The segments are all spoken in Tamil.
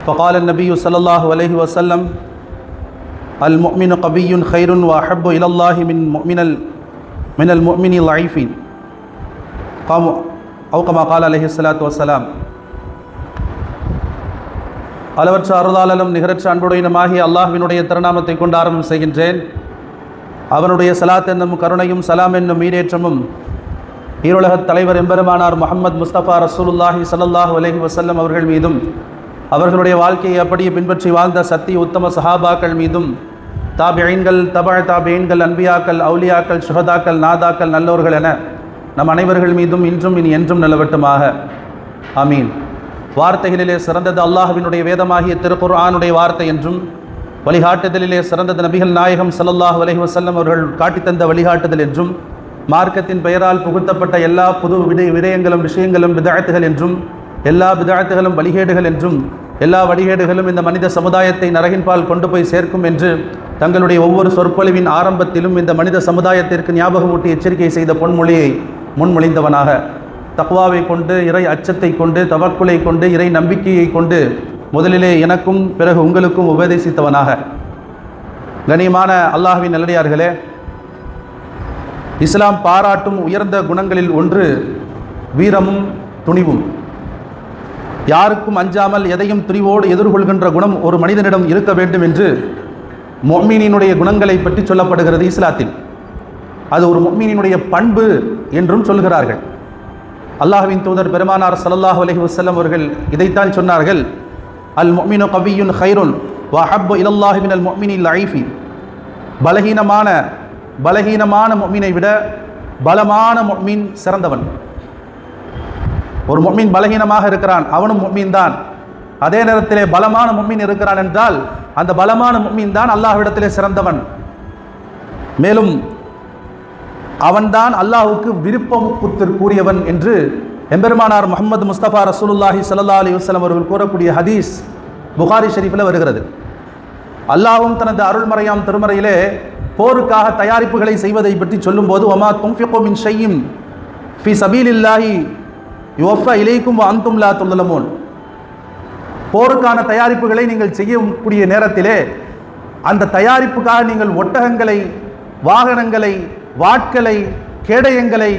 فقال النبي صلى الله عليه وسلم المؤمن قوي خير وأحب إلى الله من مؤمن ال- من المؤمن الضعيف قام أو كما قال عليه الصلاة والسلام அளவற்ற அருளாளலும் நிகரற்ற அன்புடையனுமாகிய அல்லாஹ்வினுடைய திருநாமத்தை கொண்டு ஆரம்பம் செய்கின்றேன் அவனுடைய சலாத் என்னும் கருணையும் சலாம் என்னும் ஈரேற்றமும் ஈருலகத் தலைவர் எம்பெருமானார் முஹம்மது முஸ்தபா ரசூலுல்லாஹி ஸல்லல்லாஹு அலைஹி வஸல்லம் அவர்கள் மீதும் அவர்களுடைய வாழ்க்கையை அப்படியே பின்பற்றி வாழ்ந்த சத்திய உத்தம சஹாபாக்கள் மீதும் தாபியீன்கள் தபா தாபியீன்கள் அன்பியாக்கள் அவுலியாக்கள் சுகதாக்கள் நாதாக்கள் நல்லோர்கள் என நம் அனைவர்கள் மீதும் இன்றும் இனி என்றும் நிலவட்டுமாக. அமீன் வார்த்தைகளிலே சிறந்தது அல்லாஹுவினுடைய வேதமாகிய திருக்குர்ஆனுடைய வார்த்தை என்றும் வழிகாட்டுதலிலே சிறந்தது நபிகள் நாயகம் சல்லல்லாஹ் அலஹி வசல்லம் அவர்கள் காட்டித் தந்த வழிகாட்டுதல் என்றும் மார்க்கத்தின் பெயரால் புகுத்தப்பட்ட எல்லா புது விடய விடயங்களும் விஷயங்களும் விதாயத்துகள் என்றும் எல்லா விதாயத்துகளும் வழிகேடுகள் என்றும் எல்லா வழிகேடுகளும் இந்த மனித சமுதாயத்தை நரகின்பால் கொண்டு போய் சேர்க்கும் என்று தங்களுடைய ஒவ்வொரு சொற்பொழிவின் ஆரம்பத்திலும் இந்த மனித சமுதாயத்திற்கு ஞாபகமூட்டி எச்சரிக்கை செய்த பொன்மொழியை முன்மொழிந்தவனாக. தக்வாவை கொண்டு இறை அச்சத்தை கொண்டு தவக்குலை கொண்டு இறை நம்பிக்கையை கொண்டு முதலிலே எனக்கும் பிறகு உங்களுக்கும் உபதேசித்தவனாக. கனியமான அல்லாஹ்வின் நல்லடியார்களே இஸ்லாம் பாராட்டும் உயர்ந்த குணங்களில் ஒன்று வீரமும் துணிவும். யாருக்கும் அஞ்சாமல் எதையும் துணிவோடு எதிர்கொள்கின்ற குணம் ஒரு மனிதனிடம் இருக்க வேண்டும் என்று மொம்மீனினுடைய குணங்களை பற்றி சொல்லப்படுகிறது இஸ்லாத்தில். அது ஒரு மொம்மீனினுடைய பண்பு என்றும் சொல்கிறார்கள். அல்லாஹ்வின் தூதர் பெருமானார் ஸல்லல்லாஹு அலஹி வசல்லம் அவர்கள் இதைத்தான் சொன்னார்கள். அல் முஃமினு கவியுன் ஹைருன் வ ஹப்பு இலல்லாஹி அல் முஃமினில் லைஃபி பலகீனமான பலகீனமான மொமீனை விட பலமான மொமீன் சிறந்தவன். ஒரு முஃமின் பலகீனமாக இருக்கிறான் அவனும் முஃமின் தான் அதே நேரத்திலே பலமான முஃமின் இருக்கிறான் என்றால் அந்த பலமான முஃமின் தான் அல்லாஹ்விடத்திலே சிறந்தவன். மேலும் அவன்தான் அல்லாஹ்வுக்கு கூறியவன் என்று எம்பெருமானார் முகமது முஸ்தபா ரசூலுல்லாஹி சல்லா அலி வஸ்லம் அவர்கள் கூறக்கூடிய ஹதீஸ் புகாரி ஷெரீஃபில் வருகிறது. அல்லாஹும் தனது அருள்மறையாம் திருமறையிலே போருக்காக தயாரிப்புகளை செய்வதை பற்றி சொல்லும்போது ஒமா தும்ஃபிகு மின் ஷையும் ஃபி சபீலில்லாஹி யோஃபா இலைக்கும் அந்தும் லா துல்லமூன். போருக்கான தயாரிப்புகளை நீங்கள் செய்யக்கூடிய நேரத்திலே அந்த தயாரிப்புக்காக நீங்கள் ஒட்டகங்களை வாகனங்களை வாட்களை கேடயங்களை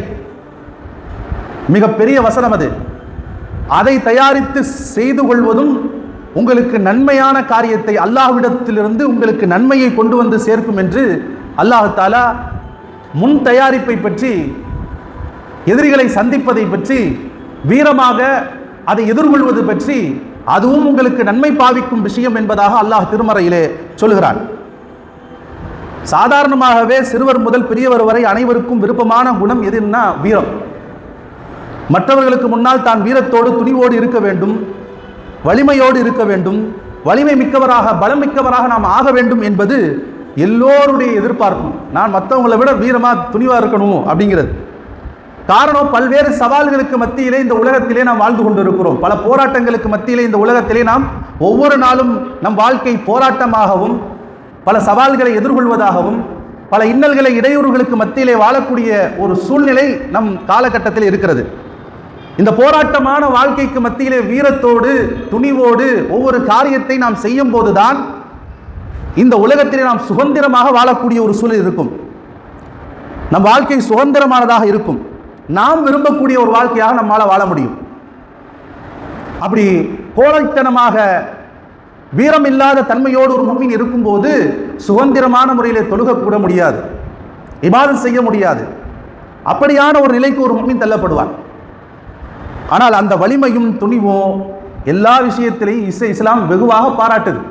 மிகப்பெரிய வசனம் அது. அதை தயாரித்து செய்து கொள்வதும் உங்களுக்கு நன்மையான காரியத்தை அல்லாஹ்விடத்திலிருந்து உங்களுக்கு நன்மையை கொண்டு வந்து சேர்க்கும் என்று அல்லாஹ் தாலா முன் தயாரிப்பை பற்றி எதிரிகளை சந்திப்பதை பற்றி வீரமாக அதை எதிர்கொள்வது பற்றி அதுவும் உங்களுக்கு நன்மை பாவிக்கும் விஷயம் என்பதாக அல்லாஹ் திருமறையிலே சொல்கிறான் சாதாரணமாகவே சிறுவர் முதல் பெரியவர் வரை அனைவருக்கும் விருப்பமான குணம் எதுன்னா வீரம். மற்றவர்களுக்கு முன்னால் தான் வீரத்தோடு துணிவோடு இருக்க வேண்டும் வலிமையோடு இருக்க வேண்டும் வலிமை மிக்கவராக பலம் மிக்கவராக நாம் ஆக வேண்டும் என்பது எல்லோருடைய எதிர்பார்ப்பும். நான் மற்றவங்களை விட வீரமாக துணிவாக இருக்கணும் அப்படிங்கிறது. காரணம் பல்வேறு சவால்களுக்கு மத்தியிலே இந்த உலகத்திலே நாம் வாழ்ந்து கொண்டிருக்கிறோம். பல போராட்டங்களுக்கு மத்தியிலே இந்த உலகத்திலே நாம் ஒவ்வொரு நாளும் நம் வாழ்க்கை போராட்டமாகவும் பல சவால்களை எதிர்கொள்வதாகவும் பல இன்னல்களை இடையூறுகளுக்கு மத்தியிலே வாழக்கூடிய ஒரு சூழ்நிலை நம் காலகட்டத்தில் இருக்கிறது. இந்த போராட்டமான வாழ்க்கைக்கு மத்தியிலே வீரத்தோடு துணிவோடு ஒவ்வொரு காரியத்தை நாம் செய்யும் போதுதான் இந்த உலகத்திலே நாம் சுதந்திரமாக வாழக்கூடிய ஒரு சூழல் இருக்கும். நம் வாழ்க்கை சுதந்திரமானதாக இருக்கும். நாம் விரும்பக்கூடிய ஒரு வாழ்க்கையாக நம்மால் வாழ முடியும். அப்படி கோழைத்தனமாக வீரம் இல்லாத தன்மையோடு ஒரு மும்மின் இருக்கும்போது சுதந்திரமான முறையில் தொழுகக்கூட முடியாது. இபாதம் செய்ய முடியாது. அப்படியான ஒரு நிலைக்கு ஒரு மும்மின் தள்ளப்படுவான். ஆனால் அந்த வலிமையும் துணிவும் எல்லா விஷயத்திலையும் இசை இஸ்லாம் வெகுவாக பாராட்டுது.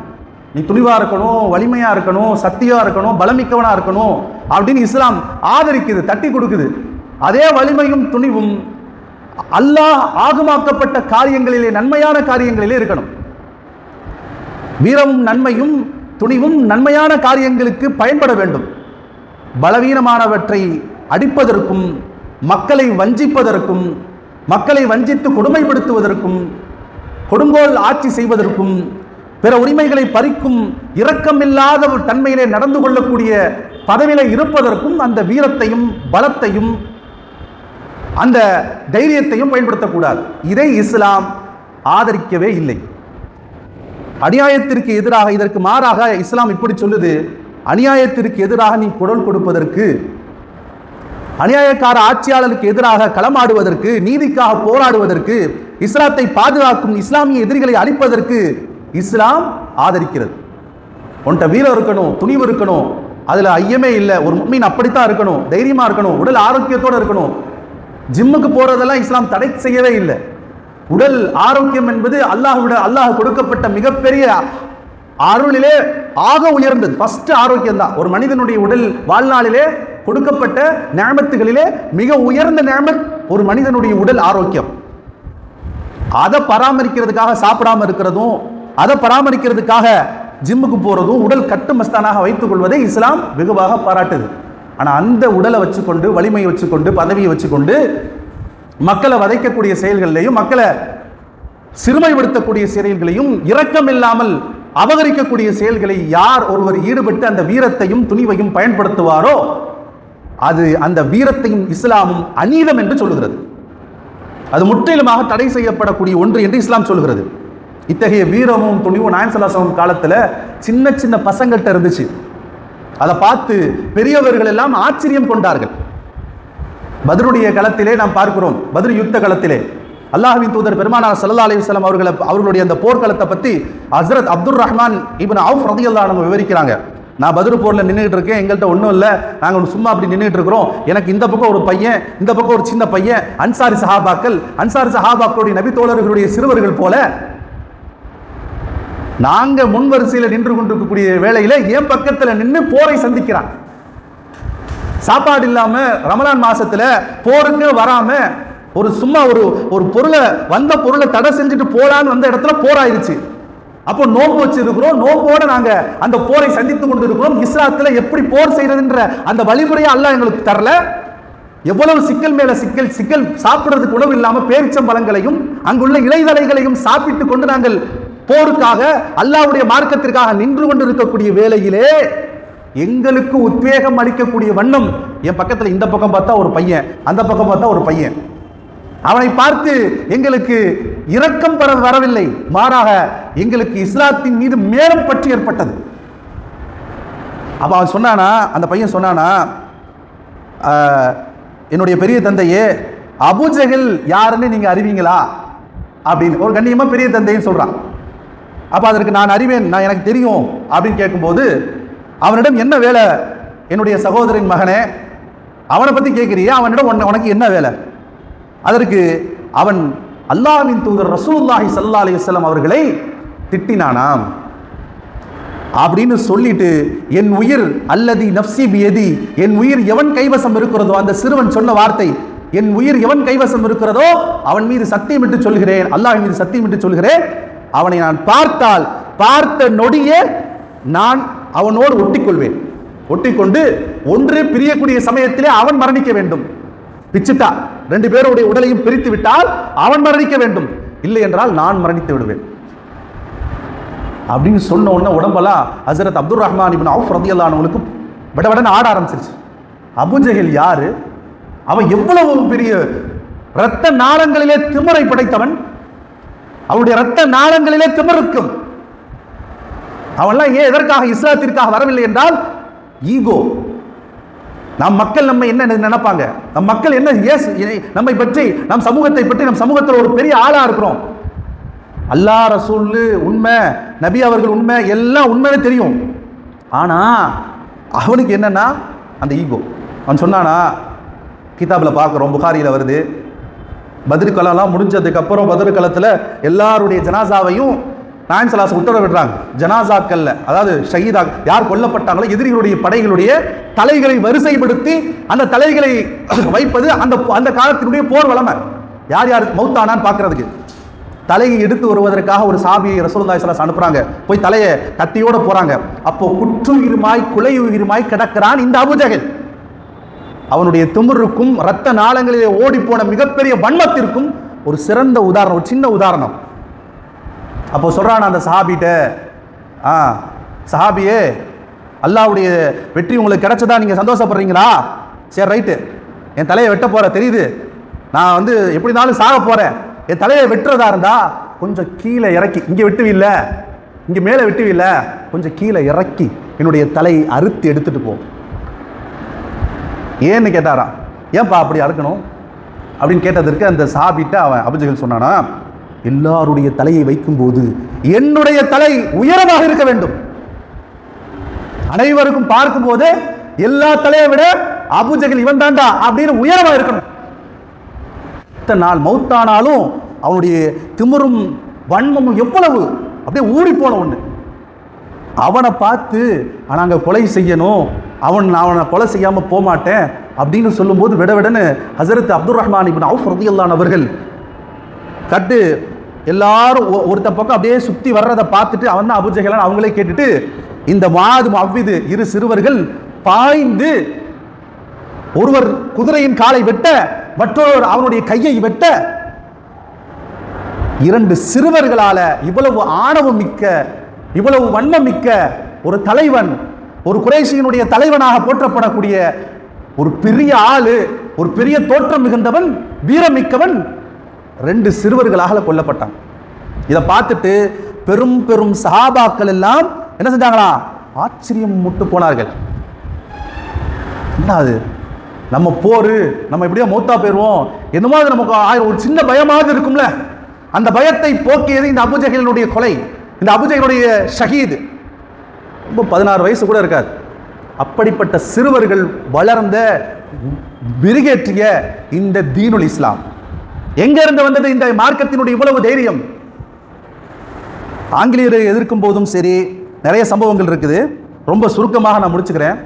நீ துணிவாக இருக்கணும் வலிமையாக இருக்கணும் சக்தியாக இருக்கணும் பலமிக்கவனாக இருக்கணும் அப்படின்னு இஸ்லாம் ஆதரிக்குது தட்டி கொடுக்குது. அதே வலிமையும் துணிவும் அல்லாஹ் ஆகமாக்கப்பட்ட காரியங்களிலே நன்மையான காரியங்களிலே இருக்கணும். வீரமும் நன்மையும் துணிவும் நன்மையான காரியங்களுக்கு பயன்பட வேண்டும். பலவீனமானவற்றை அடிப்பதற்கும் மக்களை வஞ்சிப்பதற்கும் மக்களை வஞ்சித்து கொடுமைப்படுத்துவதற்கும் கொடுங்கோல் ஆட்சி செய்வதற்கும் பிற உரிமைகளை பறிக்கும் இரக்கமில்லாத ஒரு தன்மையிலே நடந்து கொள்ளக்கூடிய பதவியில் இருப்பதற்கும் அந்த வீரத்தையும் பலத்தையும் அந்த தைரியத்தையும் பயன்படுத்தக்கூடாது. இதை இஸ்லாம் ஆதரிக்கவே இல்லை. அநியாயத்திற்கு எதிராக இதற்கு மாறாக இஸ்லாம் இப்படி சொல்லுது அநியாயத்திற்கு எதிராக நீ குரல் கொடுப்பதற்கு அநியாயக்கார ஆட்சியாளருக்கு எதிராக களமாடுவதற்கு நீதிக்காக போராடுவதற்கு இஸ்லாத்தை பாதுகாக்கும் இஸ்லாமிய எதிரிகளை அழிப்பதற்கு இஸ்லாம் ஆதரிக்கிறது. உன்கிட்ட வீரம் இருக்கணும் துணிவு இருக்கணும் அதில் ஐயமே இல்லை. ஒரு மீன் அப்படித்தான் இருக்கணும் தைரியமாக இருக்கணும் உடல் ஆரோக்கியத்தோடு இருக்கணும். ஜிம்முக்கு போகிறதெல்லாம் இஸ்லாம் தடை செய்யவே இல்லை. உடல் ஆரோக்கியம் என்பது அல்லாஹ்விட அல்லாஹ் கொடுக்கப்பட்ட மிகப்பெரிய அருளிலே ஆக உயர்ந்தது. ஃபஸ்ட்டு ஆரோக்கியம் தான். ஒரு மனிதனுடைய உடல் வாழ்நாளிலே கொடுக்கப்பட்ட நியமத்துகளிலே மிக உயர்ந்த நியமத் ஒரு மனிதனுடைய உடல் ஆரோக்கியம். அதை பராமரிக்கிறதுக்காக சாப்பிடாம இருக்கிறதும் அதை பராமரிக்கிறதுக்காக ஜிம்முக்கு போகிறதும் உடல் கட்டுமஸ்தானாக வைத்துக் கொள்வதை இஸ்லாம் வெகுவாக பாராட்டுது. ஆனால் அந்த உடலை வச்சுக்கொண்டு வலிமையை வச்சுக்கொண்டு பதவியை வச்சுக்கொண்டு மக்களை வதைக்கக்கூடிய செயல்களிலையும் மக்களை சிறுமைப்படுத்தக்கூடிய செயல்களையும் இரக்கம் இல்லாமல் அபகரிக்கக்கூடிய செயல்களை யார் ஒருவர் ஈடுபட்டு அந்த வீரத்தையும் துணிவையும் பயன்படுத்துவாரோ அது அந்த வீரத்தையும் இஸ்லாமும் அநீதம் என்று சொல்லுகிறது. அது முற்றிலுமாக தடை செய்யப்படக்கூடிய ஒன்று என்று இஸ்லாம் சொல்கிறது இத்தகைய வீரமும் துணிவும் நாயன்சலாசம் காலத்தில் சின்ன சின்ன பசங்கள்கிட்ட இருந்துச்சு. அதை பார்த்து பெரியவர்கள் எல்லாம் ஆச்சரியம் கொண்டார்கள். பத்ருடைய களத்திலே நாம் பார்க்கிறோம் பத்ரு யுத்த களத்திலே. அல்லாஹின் தூதர் பெருமானார் சல்லா அலைஹி அவர்களை அவர்களுடைய அந்த போர்க்களத்தை பற்றி ஹசரத் அப்துல் ரஹ்மான் இப்னு அவுஃப் ரதியல்லாஹு விவரிக்கிறாங்க. நான் பதில் போரில் நின்றுட்டு இருக்கேன் எங்கள்கிட்ட ஒன்றும் இல்லை. நாங்கள் சும்மா அப்படி நின்றுட்டு இருக்கிறோம். எனக்கு இந்த பக்கம் ஒரு பையன் இந்த பக்கம் ஒரு சின்ன பையன். அன்சாரி சஹாபாக்கள் அன்சாரி சஹாபாக்களுடைய நபி தோழர்களுடைய சிறுவர்கள் போல நாங்கள் முன் வரிசையில் நின்று கொண்டிருக்கக்கூடிய வேலையில் என் பக்கத்தில் நின்று போரை சந்திக்கிறான். சாப்பாடு இல்லாமல் ரமலான் மாதத்தில் போருக்கு வராமல் ஒரு சும்மா ஒரு ஒரு பொருளை வந்த பொருளை தடை செஞ்சுட்டு போலான்னு வந்த இடத்துல போராயிருச்சு அப்போ நோம்பு வச்சிருக்கிறோம் நோம்போடு நாங்கள் அந்த போரை சந்தித்து கொண்டு இருக்கிறோம் இஸ்லாத்தில் எப்படி போர் செய்கிறதுன்ற அந்த வழிமுறையை அல்ல எங்களுக்கு தரல. எவ்வளவு சிக்கல் மேல சிக்கல் சிக்கல் சாப்பிடுறதுக்கு உணவு இல்லாமல் பேரிச்சம்பழங்களையும் அங்குள்ள இலைதலைகளையும் சாப்பிட்டு கொண்டு நாங்கள் போருக்காக அல்லாஹ்வுடைய மார்க்கத்திற்காக நின்று கொண்டு இருக்கக்கூடிய எங்களுக்கு உத்வேகம் அளிக்கக்கூடிய வண்ணம் என் பக்கத்தில் இந்த பக்கம் பார்த்தா ஒரு பையன் அந்த பக்கம் பார்த்தா ஒரு பையன். அவனை பார்த்து எங்களுக்கு இரக்கம் பெற வரவில்லை மாறாக எங்களுக்கு இஸ்லாத்தின் மீது மேலும் பற்றி ஏற்பட்டது. அப்ப அவன் சொன்னானா அந்த பையன் சொன்னானா என்னுடைய பெரிய தந்தையே அபுஜஹல் யாருன்னு நீங்க அறிவீங்களா? அப்படின்னு ஒரு கண்ணியமா பெரிய தந்தைன்னு சொல்றான். அப்போ அதற்கு நான் அறிவேன் நான் எனக்கு தெரியும் அப்படின்னு கேட்கும்போது அவனிடம் என்ன வேலை? என்னுடைய சகோதரின் மகனே அவனை பற்றி கேட்குறியே அவனிடம் உன்னை உனக்கு என்ன வேலை? அதற்கு அவன் அல்லாஹ்வின் தூதர் ரசூல்லாஹி சல்லா அலைஹி அவர்களை திட்டினானாம். அப்படின்னு சொல்லிட்டு என் உயிர் அல்லதி நப்சி பியதி என் உயிர் எவன் கைவசம் இருக்கிறதோ அந்த சிறுவன் சொன்ன வார்த்தை என் உயிர் எவன் கைவசம் இருக்கிறதோ அவன் மீது சத்தியமிட்டு சொல்கிறேன் அல்லாஹ் மீது சத்தியமிட்டு சொல்கிறேன் அவனை நான் பார்த்தால் பார்த்த நொடியே நான் அவனோடு ஒட்டிக்கொள்வேன். ஒட்டிக்கொண்டு ஒன்று பிரியக்கூடிய சமயத்திலே அவன் மரணிக்க வேண்டும். பிச்சுட்டா ரெண்டு பேருடைய உடலையும் பிரித்து விட்டால் அவன் மரணிக்க வேண்டும். இல்லை என்றால் நான் மரணித்து விடுவேன். அப்படின்னு சொன்ன உடனே உடம்பெல்லாம் Hazrat Abdul Rahman ibn Auf ரதியல்லானவங்களுக்கு விடவிடன்னு ஆட ஆரம்பிச்சிருச்சு. அபுஜஹில் யாரு? அவன் எவ்வளவு பெரிய இரத்த நாளங்களிலே திமுறை படைத்தவன்? அவனுடைய ரத்த நாளங்களிலே திமிருக்கும். அவன்லாம் ஏன் எதற்காக இஸ்லாத்திற்காக வரவில்லை என்றால் ஈகோ. நம் மக்கள் நம்ம என்ன நினைப்பாங்க? நம் மக்கள் என்ன ஏஸ் நம்மை பற்றி நம் சமூகத்தை பற்றி நம் சமூகத்தில் ஒரு பெரிய ஆளாக இருக்கிறோம். அல்லாஹ் ரசூல் உண்மை நபி அவர்கள் உண்மை எல்லாம் உண்மையே தெரியும். ஆனால் அவனுக்கு என்னன்னா அந்த ஈகோ. அவன் சொன்னானா கிதாபில் பார்க்குறோம் புகாரியில் வருது பதிர்கலாம் முடிஞ்சதுக்கப்புறம் பதிர்கலத்தில் எல்லாருடைய ஜனாசாவையும் நாயன் சலாஸ் உத்தரவிடுறாங்க. ஜனாசாக்கல்ல அதாவது ஷஹீதா யார் கொல்லப்பட்டாங்களோ எதிரிகளுடைய படைகளுடைய தலைகளை வரிசைப்படுத்தி அந்த தலைகளை வைப்பது அந்த அந்த காலத்தினுடைய போர் வளமை. யார் யார் மௌத்தானான்னு பார்க்கறதுக்கு தலையை எடுத்து வருவதற்காக ஒரு சாபியை ரசூலுல்லாஹி ஸல்லல்லாஹு அனுப்புறாங்க. போய் தலையை கத்தியோட போறாங்க. அப்போ குற்றுயிருமாய் குலையுயிருமாய் கிடக்கிறான் இந்த அபுஜகல் அவனுடைய திமிருக்கும் இரத்த நாளங்களிலே ஓடிப்போன மிகப்பெரிய வன்மத்திற்கும் ஒரு சிறந்த உதாரணம் ஒரு சின்ன உதாரணம். அப்போ சொல்கிறான் அந்த சஹாபிகிட்ட ஆ சஹாபியே அல்லாவுடைய வெற்றி உங்களுக்கு கிடச்சதா? நீங்கள் சந்தோஷப்படுறீங்களா? சரி ரைட்டு. என் தலையை வெட்ட போகிற தெரியுது. நான் வந்து எப்படினாலும் சாக போகிறேன் என் தலையை வெட்டுறதா இருந்தா கொஞ்சம் கீழே இறக்கி. இங்கே வெட்டுவில்ல. இங்கே மேலே வெட்டுவில்ல. கொஞ்சம் கீழே இறக்கி என்னுடைய தலையை அறுத்து எடுத்துகிட்டு போ. ஏன்னு கேட்டாராம். ஏன்பா அப்படி அறுக்கணும் அப்படின்னு கேட்டதற்கு அந்த சாபிட்ட அவன் அபிஜகல் சொன்னானா எல்லாருடைய தலையை வைக்கும்போது என்னுடைய தலை உயரமாக இருக்க வேண்டும். அனைவருக்கும் பார்க்கும்போது எல்லா தலையை விட அபுஜகல் இவன் தாண்டா அப்படின்னு உயரமா இருக்கணும். இத்தனை நாள் மௌத்தானாலும் அவனுடைய திமிரும் வன்மமும் எவ்வளவு? அப்படியே ஊறி போன ஒன்று அவனை பார்த்து நாங்கள் கொலை செய்யணும். அவன் நான் அவனை கொலை செய்யாமல் போகமாட்டேன் அப்படின்னு சொல்லும்போது விட விடன்னு ஹசரத் அப்துல் ரஹ்மான் இபின் அவுஃப் ரதியல்லான் அவர்கள் கட்டு எல்லாரும் ஒ- ஒருத்த பக்கம் அப்படியே சுற்றி வர்றதை பார்த்துட்டு அவன் தான் அபுஜகலான் அவங்களே கேட்டுட்டு இந்த மாது அவ்விது இரு சிறுவர்கள் பாய்ந்து ஒருவர் குதிரையின் காலை வெட்ட மற்றொருவர் அவனுடைய கையை வெட்ட இரண்டு சிறுவர்களால இவ்வளவு ஆணவம் மிக்க இவ்வளவு வன்மம் மிக்க ஒரு தலைவன் ஒரு குறைசியினுடைய தலைவனாக போற்றப்படக்கூடிய ஒரு பெரிய ஆளு ஒரு பெரிய தோற்றம் மிகுந்தவன் வீரம் மிக்கவன் ரெண்டு சிறுவர்களாக கொல்லப்பட்டான். இதை பார்த்துட்டு பெரும் பெரும் சஹாபாக்கள் எல்லாம் என்ன செஞ்சாங்களா? ஆச்சரியம் முட்டு போனார்கள். என்ன அது? நம்ம போர் நம்ம எப்படியோ மூத்தா போயிடுவோம் என்னமோ அது நமக்கு ஆயிரம் ஒரு சின்ன பயமாக இருக்கும்ல? அந்த பயத்தை போக்கியது இந்த அபுஜகலினுடைய கொலை இந்த அபுஜகலுடைய ஷஹீது. ரொம்ப பதினாறு வயசு கூட இருக்காது. அப்படிப்பட்ட சிறுவர்கள் வளர்ந்த விருகேற்றிய இந்த தீனுல் இஸ்லாம். எங்கிருந்து வந்தது இந்த மார்க்கத்தினுடைய இவ்வளவு தைரியம்? ஆங்கிலேயரை எதிர்க்கும் போதும் சரி நிறைய சம்பவங்கள் இருக்குது. ரொம்ப சுருக்கமாக நான் முடிச்சுக்கிறேன்.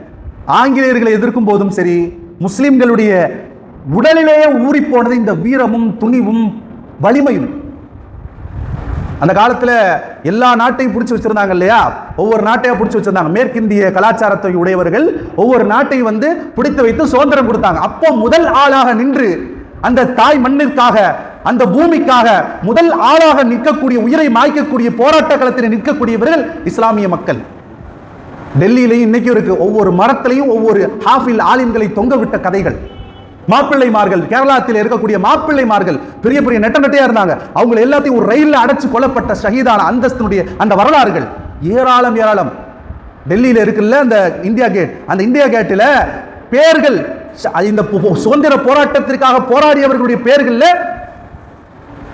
ஆங்கிலேயர்களை எதிர்க்கும் போதும் சரி முஸ்லிம்களுடைய உடலிலேயே ஊறிப்போனது இந்த வீரமும் துணிவும் வலிமையும். அந்த காலத்தில் எல்லா நாட்டையும் பிடிச்சி வச்சிருந்தாங்க இல்லையா? ஒவ்வொரு நாட்டையாக பிடிச்சி வச்சுருந்தாங்க. மேற்கிந்திய கலாச்சாரத்தை உடையவர்கள் ஒவ்வொரு நாட்டையும் வந்து பிடித்து வைத்து சுதந்திரம் கொடுத்தாங்க. அப்போ முதல் ஆளாக நின்று அந்த தாய் மண்ணிற்காக அந்த பூமிக்காக முதல் ஆளாக நிற்கக்கூடிய உயிரை மாய்க்கக்கூடிய போராட்ட களத்தில் நிற்கக்கூடியவர்கள் இஸ்லாமிய மக்கள். டெல்லியிலையும் இன்னைக்கும் இருக்கு. ஒவ்வொரு மரத்திலையும் ஒவ்வொரு ஹாஃபில் ஆலிம்களை தொங்க விட்ட கதைகள். மாப்பிள்ளைமார்கள் கேரளாத்தில் இருக்கக்கூடிய மாப்பிள்ளைமார்கள் பெரிய பெரிய நெட்ட நெட்டையா இருந்தாங்க. அவங்க எல்லாத்தையும் ஒரு ரயிலில் அடைச்சு கொல்லப்பட்ட ஷஹீதான அந்தஸ்தினுடைய அந்த வரலாறுகள். ஏராளம் ஏராளம். டெல்லியில் இருக்குல்ல அந்த இந்தியா கேட். அந்த இந்தியா கேட்டில் பேர்கள் இந்த பு- சுதந்திர போராட்டத்திற்காக போராடியவர்களுடைய பேர்களில்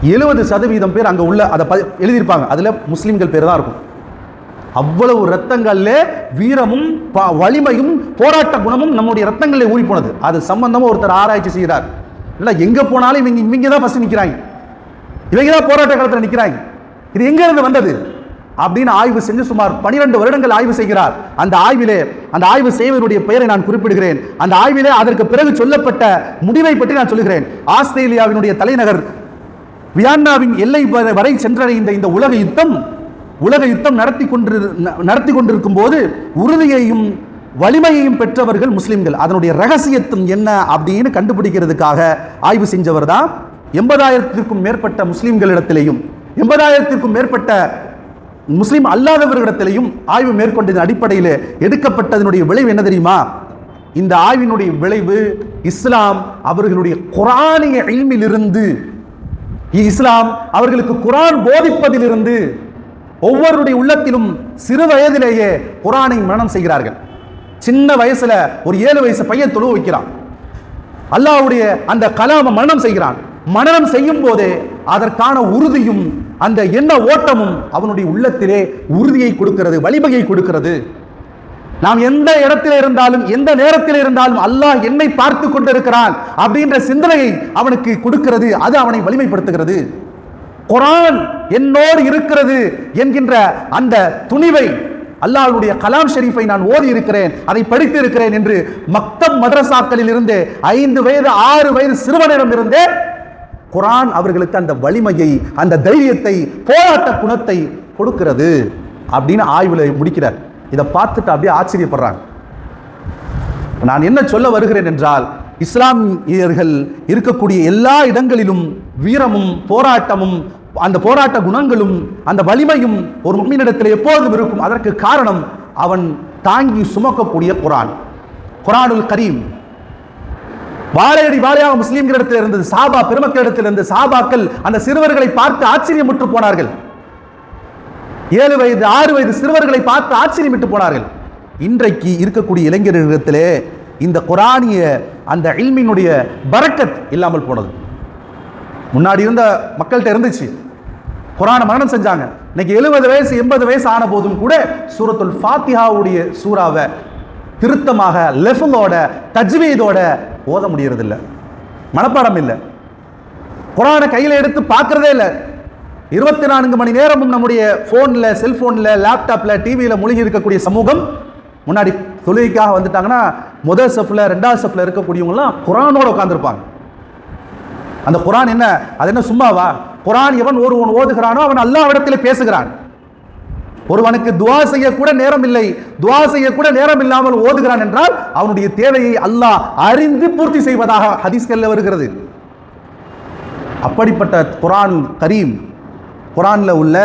எழுபது சதவீதம் பேர் அங்கே உள்ள அதை எழுதியிருப்பாங்க. அதில் முஸ்லீம்கள் பேர் தான் இருக்கும். அவ்வளவு ரத்தங்களில் வீரமும் ப- வலிமையும் போராட்ட குணமும் நம்முடைய ரத்தங்களில் ஊறி போனது அது சம்பந்தமாக ஒருத்தர் ஆராய்ச்சி செய்கிறார் இல்லை எங்கே போனாலும் இவங்க இவங்க தான் ஃபஸ்ட்டு நிற்கிறாங்க இவங்க தான் போராட்ட காலத்தில் நிற்கிறாங்க இது எங்கேருந்து வந்தது? அப்படின்னு ஆய்வு செஞ்சு சுமார் 12 வருடங்கள் ஆய்வு செய்கிறார். அந்த ஆய்விலே அந்த ஆய்வு செய்வதனுடைய பெயரை நான் குறிப்பிடுகிறேன். அந்த ஆய்விலே அதற்கு பிறகு சொல்லப்பட்ட முடிவை பற்றி நான் சொல்லுகிறேன். ஆஸ்திரேலியாவினுடைய தலைநகர் வியான்னாவின் எல்லை வரை- வரை சென்றடைந்த இந்த உலக யுத்தம் உலக யுத்தம் நடத்தி கொண்டு நடத்தி கொண்டிருக்கும் போது உறுதியையும் வலிமையையும் பெற்றவர்கள் முஸ்லிம்கள். அதனுடைய ரகசியத்தும் என்ன அப்படின்னு கண்டுபிடிக்கிறதுக்காக ஆய்வு செஞ்சவர் தான் எண்பதாயிரத்திற்கும் மேற்பட்ட முஸ்லிம்களிடத்திலேயும் எண்பதாயிரத்திற்கும் மேற்பட்ட முஸ்லிம் அல்லாதவர்களிடத்திலையும் ஆய்வு மேற்கொண்டதன் அடிப்படையில் எடுக்கப்பட்டதனுடைய விளைவு என்ன தெரியுமா? இந்த ஆய்வினுடைய விளைவு இஸ்லாம் அவர்களுடைய குரானிய இல்மிலிருந்து இஸ்லாம் அவர்களுக்கு குரான் போதிப்பதிலிருந்து ஒவ்வொருடைய உள்ளத்திலும் சிறு வயதிலேயே குரானை மரணம் செய்கிறார்கள். சின்ன வயசுல ஒரு ஏழு வயசு பையன் தொழு வைக்கிறான். அல்லாவுடைய அந்த கலாம மரணம் செய்கிறான். மரணம் செய்யும் போதே அதற்கான உறுதியும் அந்த எண்ண ஓட்டமும் அவனுடைய உள்ளத்திலே உறுதியை கொடுக்கிறது வழிவகை கொடுக்கிறது. நாம் எந்த இடத்தில் இருந்தாலும் எந்த நேரத்தில் இருந்தாலும் அல்லாஹ் என்னை பார்த்து கொண்டிருக்கிறான் அப்படின்ற சிந்தனையை அவனுக்கு கொடுக்கிறது அது அவனை வலிமைப்படுத்துகிறது. குரான் என்னோடு இருக்கிறது என்கின்ற அந்த துணிவை அல்லாஹ்வுடைய கலாம் ஷெரீஃபை நான் ஓதி இருக்கிறேன் அதை படித்து இருக்கிறேன் என்று மக்தப் மதரசாக்களில் இருந்து ஐந்து வயது ஆறு வயது சிறுவனிடம் இருந்தே குரான் அவர்களுக்கு அந்த வலிமையை அந்த தைரியத்தை போராட்ட குணத்தை கொடுக்கிறது அப்படின்னு ஆய்வில் முடிக்கிறார். இதை பார்த்துட்டு அப்படியே ஆச்சரியப்படுறாங்க. நான் என்ன சொல்ல வருகிறேன் என்றால் இஸ்லாமியர்கள் இருக்கக்கூடிய எல்லா இடங்களிலும் வீரமும் போராட்டமும் அந்த போராட்ட குணங்களும் அந்த வலிமையும் ஒரு முக்மீனிடத்தில் எப்போதும் இருக்கும். அதற்கு காரணம் அவன் தாங்கி சுமக்கக்கூடிய குரான். குரானுல் கரீம். வாழையடி வாழையாக முஸ்லீம்களிடத்தில் இருந்தது சாபா பெருமக்களிடத்தில் இருந்த சாபாக்கள் அந்த சிறுவர்களை பார்த்து ஆச்சரியமுற்று போனார்கள். ஏழு வயது ஆறு வயது சிறுவர்களை பார்த்து ஆச்சரியமிட்டு போனார்கள். இன்றைக்கு இருக்கக்கூடிய இளைஞர்களிடத்திலே இந்த குரானிய அந்த இல்மினுடைய பரக்கத் இல்லாமல் போனது. முன்னாடி இருந்த மக்கள்கிட்ட இருந்துச்சு. குரானை மரணம் செஞ்சாங்க. இன்னைக்கு எழுபது வயசு எண்பது வயசு ஆன போதும் கூட சூரத்துல் ஃபாத்திஹாவுடைய சூறாவை திருத்தமாக லெஃபலோட தஜ்வீதோட ஓத முடியறதில்ல. மனப்பாடம் இல்லை. குரானை கையில் எடுத்து பார்க்கறதே இல்லை. இருபத்தி நான்கு மணி நேரமும் நம்முடைய ஃபோனில் செல்ஃபோனில் லேப்டாப்பில் டிவியில் மூழ்கி இருக்கக்கூடிய சமூகம் முன்னாடி தொழுகைக்காக வந்துட்டாங்கன்னா முதல் செஃப்ல ரெண்டாவது செஃப்ல இருக்கக்கூடியவங்களாம் குரானோட உட்காந்துருப்பாங்க அந்த குரான் என்ன? அது என்ன சும்மாவா? குரான் எவன் ஒருவன் ஓதுகிறானோ அவன் அல்லாவிடத்தில் பேசுகிறான். ஒருவனுக்கு துவா செய்யக்கூட நேரம் இல்லை துவா செய்யக்கூட நேரம் இல்லாமல் ஓதுகிறான் என்றால் அவனுடைய தேவையை அல்லாஹ் அறிந்து பூர்த்தி செய்வதாக ஹதீஸ்கல்ல வருகிறது. அப்படிப்பட்ட குரான் கரீம் குரானில் உள்ள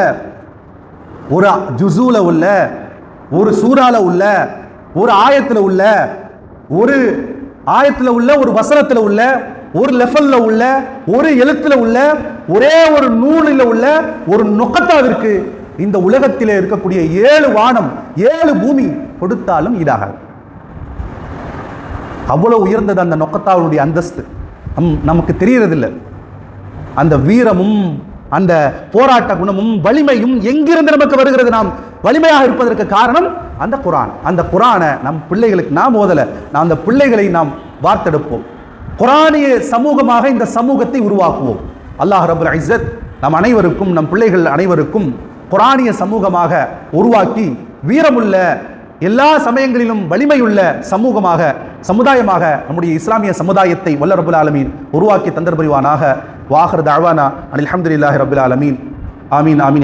ஒரு ஜுசூல உள்ள ஒரு சூறால உள்ள ஒரு ஆயத்தில் உள்ள ஒரு ஆயத்தில் உள்ள ஒரு வசனத்தில் உள்ள ஒரு லெஃபல்ல உள்ள ஒரு எழுத்துல உள்ள ஒரே ஒரு நூலில் உள்ள ஒரு நொக்கத்தாவிற்கு இந்த உலகத்திலே இருக்கக்கூடிய ஏழு வானம் ஏழு பூமி கொடுத்தாலும் ஈடாகாது. அவ்வளவு உயர்ந்தது அந்த நொக்கத்தாவுடைய அந்தஸ்து. நம் நமக்கு தெரியறதில்லை அந்த வீரமும் அந்த போராட்ட குணமும் வலிமையும் எங்கிருந்து நமக்கு வருகிறது நாம்? வலிமையாக இருப்பதற்கு காரணம் அந்த குரான். அந்த குரானை நம் பிள்ளைகளுக்கு நாம் ஓதலை நாம் அந்த பிள்ளைகளை நாம் வார்த்தெடுப்போம். குரானிய சமூகமாக இந்த சமூகத்தை உருவாக்குவோம். அல்லாஹ் ரபுல் ஐசத் நம் அனைவருக்கும் நம் பிள்ளைகள் அனைவருக்கும் குரானிய சமூகமாக உருவாக்கி வீரமுள்ள எல்லா சமயங்களிலும் வலிமையுள்ள சமூகமாக சமுதாயமாக நம்முடைய இஸ்லாமிய சமுதாயத்தை வல்ல ரபுல் ஆலமீன் உருவாக்கி தந்தர் புரிவானாக வாஹர் தாழ்வானா அனில் அஹமதுல்லாஹி ரபுல் ஆலமீன். ஆமீன் ஆமீன்.